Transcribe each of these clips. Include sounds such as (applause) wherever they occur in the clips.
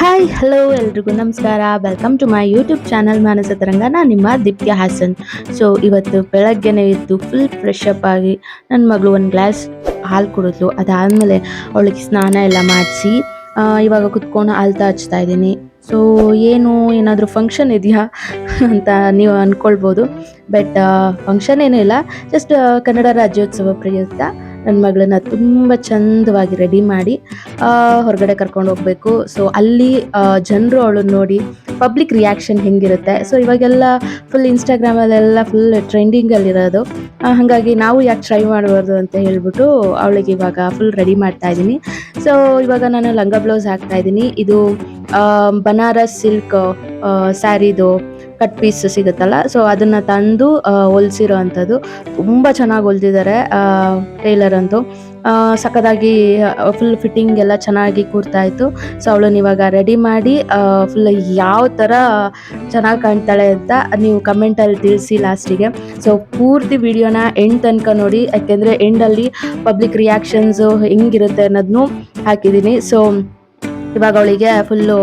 Hi hello ಎಲ್ರಿಗೂ ನಮಸ್ಕಾರ. Welcome to my YouTube channel Manasa Taranga ನಾನು ನಿಮ್ಮ ದಿವ್ಯ ಹಾಸನ್ ಸೊ ಇವತ್ತು ಬೆಳಗ್ಗೆನೇ ಇದ್ದು ಫುಲ್ ಫ್ರೆಶ್ ಅಪ್ ಆಗಿ ನನ್ನ ಮಗಳು ಒಂದು ಗ್ಲಾಸ್ ಹಾಲು ಕುಡಿದ್ಲು. ಅದಾದಮೇಲೆ ಅವಳಿಗೆ ಸ್ನಾನ ಎಲ್ಲ ಮಾಡಿಸಿ ಇವಾಗ ಕುತ್ಕೊಂಡು ಹಾಲ್ತಾ ಹಚ್ತಾ ಇದ್ದೀನಿ. ಸೊ ಏನು, ಏನಾದರೂ ಫಂಕ್ಷನ್ ಇದೆಯಾ ಅಂತ ನೀವು ಅಂದ್ಕೊಳ್ಬೋದು ಬಟ್ ಫಂಕ್ಷನ್ ಏನೂ ಇಲ್ಲ. ಜಸ್ಟ್ ಕನ್ನಡ ರಾಜ್ಯೋತ್ಸವ ಪ್ರಯುಕ್ತ. ನನ್ನ ಮಗಳನ್ನ ತುಂಬ ಚಂದವಾಗಿ ರೆಡಿ ಮಾಡಿ ಹೊರಗಡೆ ಕರ್ಕೊಂಡು ಹೋಗಬೇಕು. ಸೊ ಅಲ್ಲಿ ಜನರು ಅವಳನ್ನ ನೋಡಿ ಪಬ್ಲಿಕ್ ರಿಯಾಕ್ಷನ್ ಹೆಂಗಿರುತ್ತೆ. ಸೊ ಇವಾಗೆಲ್ಲ ಫುಲ್ ಇನ್ಸ್ಟಾಗ್ರಾಮಲ್ಲೆಲ್ಲ ಫುಲ್ ಟ್ರೆಂಡಿಂಗಲ್ಲಿರೋದು ಹಾಗಾಗಿ ನಾವು ಯಾಕೆ ಟ್ರೈ ಮಾಡಬಾರ್ದು ಅಂತ ಹೇಳ್ಬಿಟ್ಟು ಅವಳಿಗೆ ಇವಾಗ ಫುಲ್ ರೆಡಿ ಮಾಡ್ತಾ ಇದ್ದೀನಿ. ಸೊ ಇವಾಗ ನಾನು ಲಂಗ ಬ್ಲೌಸ್ ಹಾಕ್ತಾ ಇದ್ದೀನಿ. ಇದು ಬನಾರಸ್ ಸಿಲ್ಕ್ ಸ್ಯಾರಿದು ಕಟ್ ಪೀಸ್ ಸಿಗುತ್ತಲ್ಲ ಸೊ ಅದನ್ನು ತಂದು ಹೊಲಿಸಿರೋ ಅಂಥದ್ದು. ತುಂಬ ಚೆನ್ನಾಗಿ ಹೊಲ್ದಿದ್ದಾರೆ ಟೈಲರ್ ಅಂತೂ. ಸಖದಾಗಿ ಫುಲ್ ಫಿಟ್ಟಿಂಗ್ ಎಲ್ಲ ಚೆನ್ನಾಗಿ ಕೂರ್ತಾ ಇತ್ತು ಸೊ ಅವಳನ್ನು ಇವಾಗ ರೆಡಿ ಮಾಡಿ ಫುಲ್ ಯಾವ ಥರ ಚೆನ್ನಾಗಿ ಕಾಣ್ತಾಳೆ ಅಂತ ನೀವು ಕಮೆಂಟಲ್ಲಿ ತಿಳಿಸಿ ಲಾಸ್ಟಿಗೆ ಸೊ ಪೂರ್ತಿ ವಿಡಿಯೋನ ಎಂಡ್ ತನಕ ನೋಡಿ, ಯಾಕೆಂದರೆ ಎಂಡಲ್ಲಿ ಪಬ್ಲಿಕ್ ರಿಯಾಕ್ಷನ್ಸು ಹೆಂಗಿರುತ್ತೆ ಅನ್ನೋದನ್ನು ಹಾಕಿದ್ದೀನಿ. ಸೊ ಇವಾಗ ಅವಳಿಗೆ ಫುಲ್ಲು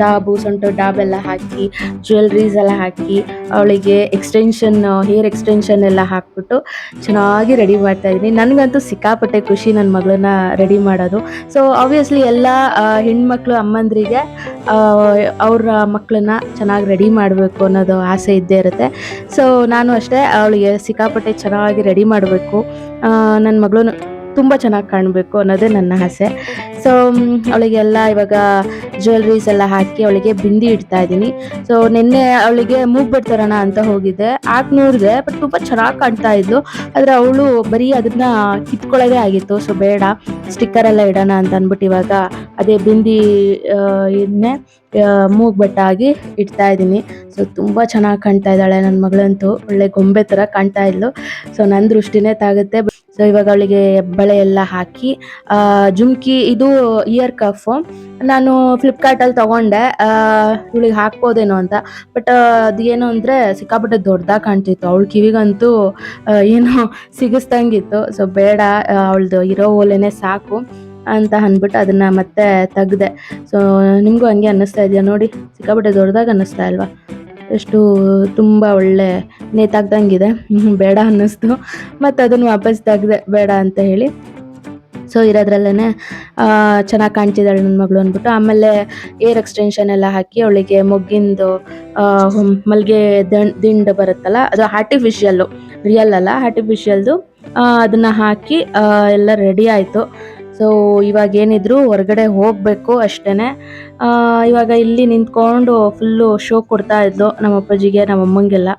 ಡಾಬು ಸೊಂಟು ಡಾಬ್ ಎಲ್ಲ ಹಾಕಿ ಜ್ಯುವೆಲ್ರೀಸ್ ಎಲ್ಲ ಹಾಕಿ, ಅವಳಿಗೆ ಎಕ್ಸ್ಟೆನ್ಷನ್ ಹೇರ್ ಎಕ್ಸ್ಟೆನ್ಷನ್ ಎಲ್ಲ ಹಾಕ್ಬಿಟ್ಟು ಚೆನ್ನಾಗಿ ರೆಡಿ ಮಾಡ್ತಾ ಇದ್ದೀನಿ. ನನಗಂತೂ ಸಿಕ್ಕಾಪಟ್ಟೆ ಖುಷಿ ನನ್ನ ಮಗಳನ್ನ ರೆಡಿ ಮಾಡೋದು. ಸೊ ಆಬ್ವಿಯಸ್ಲಿ ಎಲ್ಲ ಹೆಣ್ಮಕ್ಳು, ಅಮ್ಮಂದ್ರಿಗೆ ಅವ್ರ ಮಕ್ಕಳನ್ನ ಚೆನ್ನಾಗಿ ರೆಡಿ ಮಾಡಬೇಕು ಅನ್ನೋದು ಆಸೆ ಇದ್ದೇ ಇರುತ್ತೆ. ಸೊ ನಾನು ಅಷ್ಟೇ ಅವಳಿಗೆ ಸಿಕ್ಕಾಪಟ್ಟೆ ಚೆನ್ನಾಗಿ ರೆಡಿ ಮಾಡಬೇಕು. ನನ್ನ ಮಗಳು ತುಂಬ ಚೆನ್ನಾಗಿ ಕಾಣಬೇಕು ಅನ್ನೋದೇ ನನ್ನ ಆಸೆ. ಸೊ ಅವಳಿಗೆಲ್ಲ ಇವಾಗ ಜ್ಯುವೆಲ್ರೀಸ್ ಎಲ್ಲ ಹಾಕಿ ಅವಳಿಗೆ ಬಿಂದಿ ಇಡ್ತಾ ಇದ್ದೀನಿ. ಸೊ ನಿನ್ನೆ ಅವಳಿಗೆ ಮೂಗ್ ಬಿಡ್ತಾರಣ ಅಂತ ಹೋಗಿದ್ದೆ. ಆಕ್ ನೋಡಿದೆ ಬಟ್ ತುಂಬ ಚೆನ್ನಾಗಿ ಕಾಣ್ತಾ ಇದ್ಲು. ಆದ್ರೆ ಅವಳು ಬರೀ ಅದನ್ನ ಕಿತ್ಕೊಳ್ಳೋದೇ ಆಗಿತ್ತು. ಸೊ ಬೇಡ ಸ್ಟಿಕ್ಕರ್ ಎಲ್ಲ ಇಡೋಣ ಅಂತ ಅಂದ್ಬಿಟ್ಟು ಇವಾಗ ಅದೇ ಬಿಂದಿ ಇದನ್ನೇ ಮೂಗ್ ಬಟ್ಟಾಗಿ ಇಡ್ತಾ ಇದ್ದೀನಿ. ಸೊ ತುಂಬ ಚೆನ್ನಾಗಿ ಕಾಣ್ತಾ ಇದ್ದಾಳೆ ನನ್ನ ಮಗಳಂತೂ. ಒಳ್ಳೆ ಗೊಂಬೆ ಥರ ಕಾಣ್ತಾ ಇದ್ಲು. ಸೊ ನನ್ನ ದೃಷ್ಟಿನೇ ತಾಗುತ್ತೆ. ಸೊ ಇವಾಗ ಅವಳಿಗೆ ಬಳೆ ಎಲ್ಲ ಹಾಕಿ ಜುಮ್ಕಿ, ಇದು ಇಯರ್ ಕಫ್ ನಾನು ಫ್ಲಿಪ್ಕಾರ್ಟಲ್ಲಿ ತಗೊಂಡೆ. ಇವಳಿಗೆ ಹಾಕ್ಬೋದೇನೋ ಅಂತ. ಬಟ್ ಅದು ಏನು ಅಂದರೆ ಸಿಕ್ಕಾಪಟ್ಟೆ ದೊಡ್ಡದಾಗ ಕಾಣ್ತಿತ್ತು. ಅವಳು ಕಿವಿಗಂತೂ ಏನು ಸಿಗಿಸ್ದಂಗಿತ್ತು. ಸೊ ಬೇಡ ಅವಳದು ಇರೋ ಓಲೆನೇ ಸಾಕು ಅಂತ ಅಂದ್ಬಿಟ್ಟು ಅದನ್ನ ಮತ್ತೆ ತೆಗ್ದೆ. ಸೊ ನಿಮಗೂ ಹಂಗೆ ಅನ್ನಿಸ್ತಾ ಇದೆಯಾ ನೋಡಿ? ಸಿಕ್ಕಾಪಟ್ಟೆ ದೊಡ್ಡದಾಗ ಅನ್ನಿಸ್ತಾ ಇಲ್ವಾ? ಎಷ್ಟು ತುಂಬ ಒಳ್ಳೆ ನೇತಾಗ್ದಂಗಿದೆ. (laughs) ಬೇಡ ಅನ್ನಿಸ್ತು. ಮತ್ತು ಅದನ್ನು ವಾಪಸ್ ತೆಗ್ದೆ, ಬೇಡ ಅಂತ ಹೇಳಿ. ಸೊ ಇರೋದ್ರಲ್ಲೇ ಚೆನ್ನಾಗಿ ಕಾಣ್ತಿದ್ದಾಳೆ ನನ್ನ ಮಗಳು ಅಂದ್ಬಿಟ್ಟು. ಆಮೇಲೆ ಏರ್ ಎಕ್ಸ್ಟೆನ್ಷನ್ ಎಲ್ಲ ಹಾಕಿ ಅವಳಿಗೆ ಮೊಗ್ಗಿಂದು ಮಲ್ಲಿಗೆ ದಂಡ್ ಬರುತ್ತಲ್ಲ, ಅದು ಆರ್ಟಿಫಿಷಿಯಲ್ಲು ರಿಯಲ್ ಅಲ್ಲ ಆರ್ಟಿಫಿಷಿಯಲ್ದು ಅದನ್ನು ಹಾಕಿ ಎಲ್ಲ ರೆಡಿ ಆಯಿತು. ಸೊ ಇವಾಗ ಏನಿದ್ರು ಹೊರಗಡೆ ಹೋಗಬೇಕು ಅಷ್ಟೇ ಇವಾಗ ಇಲ್ಲಿ ನಿಂತ್ಕೊಂಡು ಫುಲ್ಲು ಶೋ ಕೊಡ್ತಾ ಇದ್ಲು ನಮ್ಮ ಅಪ್ಪಾಜಿಗೆ, ನಮ್ಮ ಅಮ್ಮಂಗೆಲ್ಲ.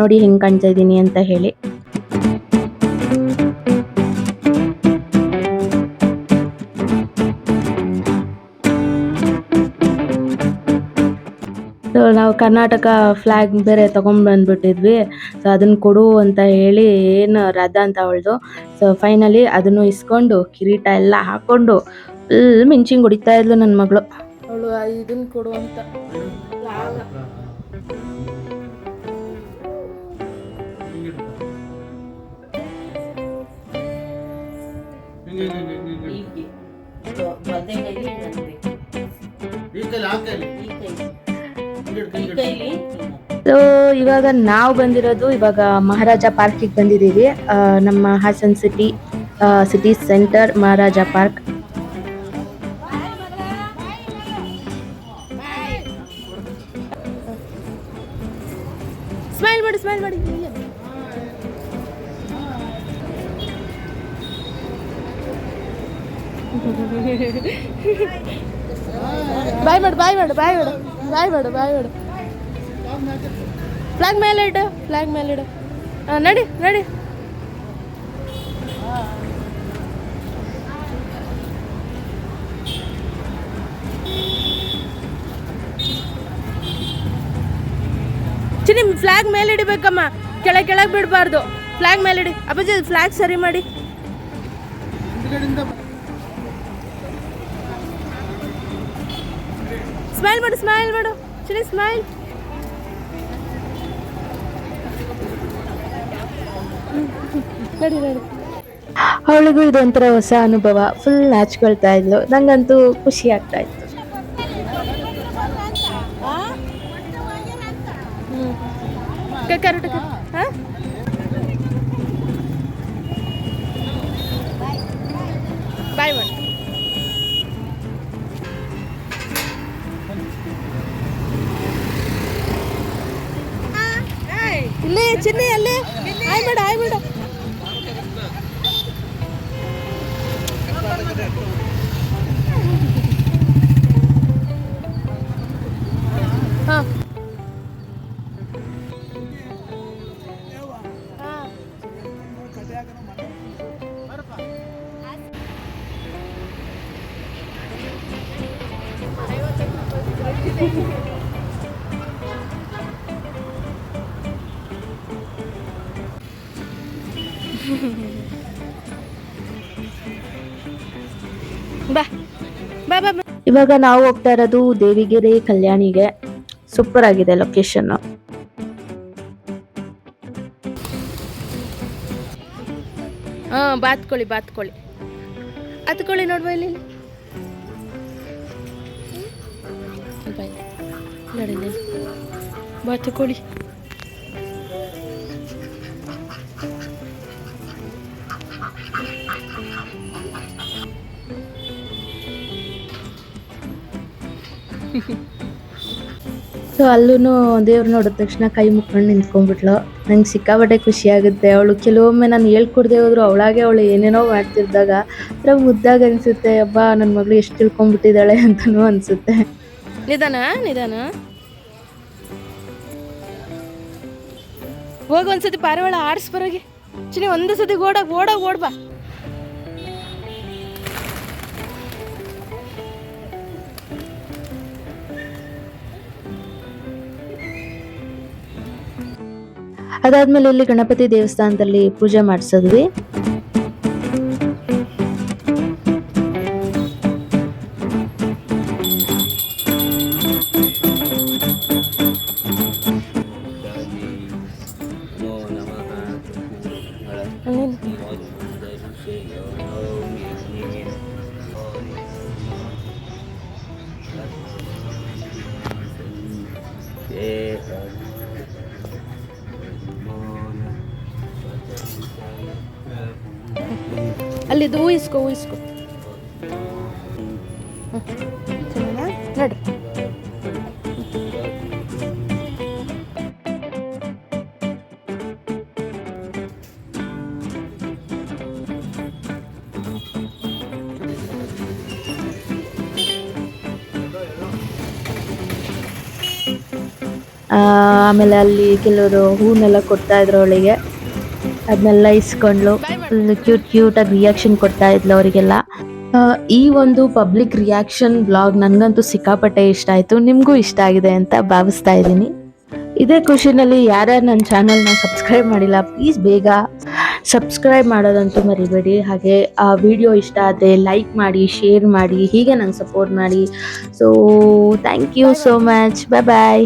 ನೋಡಿ ಹೆಂಗೆ ಕಾಣ್ತಾ ಇದ್ದೀನಿ ಅಂತ ಹೇಳಿ. ನಾವು ಕರ್ನಾಟಕ ಫ್ಲ್ಯಾಗ್ ಬೇರೆ ತೊಗೊಂಡ್ ಬಂದ್ಬಿಟ್ಟಿದ್ವಿ ಸೊ ಅದನ್ನ ಕೊಡು ಅಂತ ಹೇಳಿ ಏನು ರಥ ಅಂತ ಅವಳದು. ಸೊ ಫೈನಲಿ ಅದನ್ನು ಇಸ್ಕೊಂಡು ಕಿರೀಟ ಎಲ್ಲ ಹಾಕೊಂಡು ಫುಲ್ ಮಿಂಚಿಂಗ್ ಹೊಡಿತಾ ಇದ್ಲು ನನ್ನ ಮಗಳು. ಅವಳು ಇದನ್ನ ಕೊಡು ಅಂತ. ಸೊ ಇವಾಗ ನಾವು ಬಂದಿರೋದು ಇವಾಗ ಮಹಾರಾಜ ಪಾರ್ಕಿಗೆ ಬಂದಿದ್ದೀವಿ. ನಮ್ಮ Hassan city city centre Maharaja park smile ಮಾಡಿ ಸ್ಮೈಲ್ ಮಾಡಿ. (laughs) ಬಾಯ್ ಮಾಡು ಬಾಯ್ ಮಾಡು ಬಾಯ್ ಮಾಡು. ಬಾಯ್ ಬೇಡ ಬಾಯ್ ಬೇಡ ಫ್ಲಾಗ್ ಮೇಲೆ ಇಡು ಫ್ಲಾಗ್ ಮೇಲೆ ಇಡು. ಹಾಂ ನಡಿ ನಡಿ. ಚಿನ್ನಿ ಫ್ಲಾಗ್ ಮೇಲೆ ಇಡಬೇಕಮ್ಮ ಕೆಳಗೆ ಕೆಳಗೆ ಬಿಡಬಾರ್ದು. ಫ್ಲಾಗ್ ಮೇಲೆ ಇಡಿ ಅಪ್ಪಾಜಿ ಫ್ಲಾಗ್ ಸರಿ ಮಾಡಿ. ಸ್ಮೈಲ್ ಮಾಡು ಸ್ಮೈಲ್ ಮಾಡು. ಚಿನಿ ಸ್ಮೈಲ್ ಅವಳಿಗೂ ಇದೊಂಥರ ಹೊಸ ಅನುಭವ. ಫುಲ್ ಹಚ್ಕೊಳ್ತಾ ಇದ್ಲು. ನಂಗಂತೂ ಖುಷಿ ಆಗ್ತಾ ಇತ್ತು. ಕೈ ಬಾ ಬಾ ಬಾ. ಇವಾಗ ನಾವು ಹೋಗ್ತಾ ಇರೋದು ದೇವಿಗೆರೆ ಕಲ್ಯಾಣಿಗೆ. ಸೂಪರ್ ಆಗಿದೆ ಲೊಕೇಶನ್ ಹಾ ಬಾತ್ಕೊಳ್ಳಿ ಬಾತ್ಕೊಳ್ಳಿ ಹತ್ಕೊಳ್ಳಿ ನೋಡುವ ಇಲ್ಲಿ. ನೋಡಿ ಬಾ ತಕೊಳ್ಳಿ ಸೊ ಅಲ್ಲೂ ದೇವ್ರು ನೋಡಿದ ತಕ್ಷಣ ಕೈ ಮುಕ್ಕೊಂಡು ನಿಂತ್ಕೊಂಡ್ಬಿಟ್ಲು. ನಂಗೆ ಸಿಕ್ಕಾಪಟ್ಟೆ ಖುಷಿ ಆಗುತ್ತೆ. ಅವಳು ಕೆಲವೊಮ್ಮೆ ನಾನು ಹೇಳ್ಕೊಡ್ದೆ ಹೋದ್ರು ಅವಳಾಗೆ ಅವಳು ಏನೇನೋ ಮಾಡ್ತಿದ್ದಾಗ ಒಂಥರ ಮುದ್ದಾಗ ಅನಿಸುತ್ತೆ. ಅಬ್ಬಾ ನನ್ನ ಮಗಳು ಎಷ್ಟು ತಿಳ್ಕೊಂಡ್ಬಿಟ್ಟಿದ್ದಾಳೆ ಅಂತಲೂ ಅನಿಸುತ್ತೆ. ನಿಧಾನ ನಿಧಾನ. ಹೋಗಿ ಒಂದ್ಸತಿ ಪಾರಿವಾಳ ಆಡಿಸ್ ಬರೋಗಿ ಚಿನಿ ಒಂದು ಸತಿ ಓಡಾಗ ಓಡಾಗ ಓಡ್ಬಾ ಅದಾದ್ಮೇಲೆ ಇಲ್ಲಿ ಗಣಪತಿ ದೇವಸ್ಥಾನದಲ್ಲಿ ಪೂಜೆ ಮಾಡಿಸಿದ್ವಿ. ಅಲ್ಲಿದ್ದು ಊಹಿಸ್ಕೊ ಊಹಿಸ್ಕೊ ಆಮೇಲೆ ಅಲ್ಲಿ ಕೆಲವರು ಹೂನೆಲ್ಲ ಕೊಡ್ತಾ ಇದ್ರು ಅವಳಿಗೆ. ಅದನ್ನೆಲ್ಲ ಇಸ್ಕೊಂಡ್ಲು ಕ್ಯೂಟ್ ಕ್ಯೂಟ್ ಆಗಿ ರಿಯಾಕ್ಷನ್ ಕೊಡ್ತಾ ಇದ್ಲು ಅವರಿಗೆಲ್ಲ. ಈ ಒಂದು ಪಬ್ಲಿಕ್ ರಿಯಾಕ್ಷನ್ ಬ್ಲಾಗ್ ನನಗಂತೂ ಸಿಕ್ಕಾಪಟ್ಟೆ ಇಷ್ಟ ಆಯಿತು. ನಿಮಗೂ ಇಷ್ಟ ಆಗಿದೆ ಅಂತ ಭಾವಿಸ್ತಾ ಇದ್ದೀನಿ. ಇದೇ ಖುಷಿನಲ್ಲಿ ಯಾರ್ಯಾರು ನನ್ನ ಚಾನಲ್ನ ಸಬ್ಸ್ಕ್ರೈಬ್ ಮಾಡಿಲ್ಲ ಪ್ಲೀಸ್ ಬೇಗ ಸಬ್ಸ್ಕ್ರೈಬ್ ಮಾಡೋದಂತೂ ಮರಿಬೇಡಿ. ಹಾಗೆ ಆ ವಿಡಿಯೋ ಇಷ್ಟ ಆದರೆ ಲೈಕ್ ಮಾಡಿ ಶೇರ್ ಮಾಡಿ, ಹೀಗೆ ನಂಗೆ ಸಪೋರ್ಟ್ ಮಾಡಿ. So thank you so much bye bye